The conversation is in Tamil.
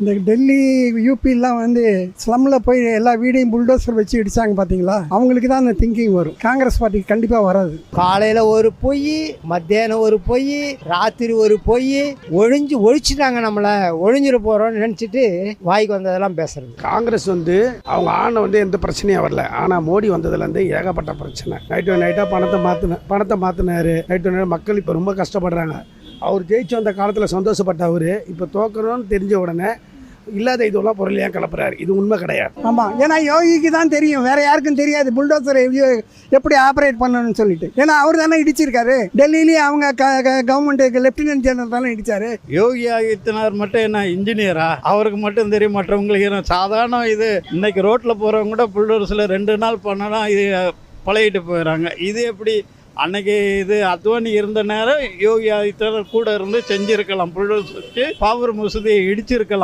இந்த டெல்லி யூபிலாம் வந்து ஸ்லம்ல போய் எல்லா வீடையும் புல்டோசர் வச்சு இடிச்சாங்க பார்த்தீங்களா அவங்களுக்கு தான் அந்த திங்கிங் வரும். காங்கிரஸ் பார்ட்டிக்கு கண்டிப்பாக வராது. காலையில் ஒரு பொய் மத்தியானம் ஒரு பொய் ராத்திரி ஒரு பொய் ஒழிஞ்சு ஒழிச்சிட்டாங்க நம்மளை. ஒழிஞ்சிட போகிறோம்னு நினச்சிட்டு வாய்க்கு வந்ததெல்லாம் பேசுறது. காங்கிரஸ் வந்து அவங்க ஆன வந்து எந்த பிரச்சனையும் வரல. ஆனால் மோடி வந்ததுலேருந்து ஏகப்பட்ட பிரச்சனை. நைட்டு நைட்டாக பணத்தை மாற்றின பணத்தை மாற்றினாரு நைட்டு நைட் மக்கள் இப்போ ரொம்ப கஷ்டப்படுறாங்க. அவர் ஜெயிச்சு வந்த காலத்தில் சந்தோஷப்பட்ட அவர் இப்போ தோக்கணும்னு தெரிஞ்ச உடனே இல்லாத இதுவெல்லாம் பொருளையாக கிளப்புறாரு இது உண்மை கிடையாது. ஆமாம் ஏன்னா யோகிக்கு தான் தெரியும். வேற யாருக்கும் தெரியாது. புல்டோசர் எப்படி ஆப்ரேட் பண்ணணும்னு சொல்லிட்டு. ஏன்னா அவர் தானே இடிச்சிருக்காரு. டெல்லியிலேயே அவங்க கவர்மெண்ட் லெப்டினன்ட் ஜெனரல் தானே இடிச்சாரு. யோகி ஆதித்யநாத் மட்டும் என்ன இன்ஜினியரா அவருக்கு மட்டும் தெரியும். மற்றவங்களுக்கு என்ன சாதாரண இது இன்னைக்கு ரோட்டில் போகிறவங்க கூட புல்டோர்ஸில் ரெண்டு நாள் பண்ணனா இது பழகிட்டு போயிடறாங்க இது எப்படி அன்னைக்கு இது அத்வானி இருந்த நேரம் யோகி ஆதித்யநாத் கூட இருந்து செஞ்சிருக்கலாம். புல்டோஸ் வச்சு பாபர் மசூதியை இடிச்சிருக்கலாம்.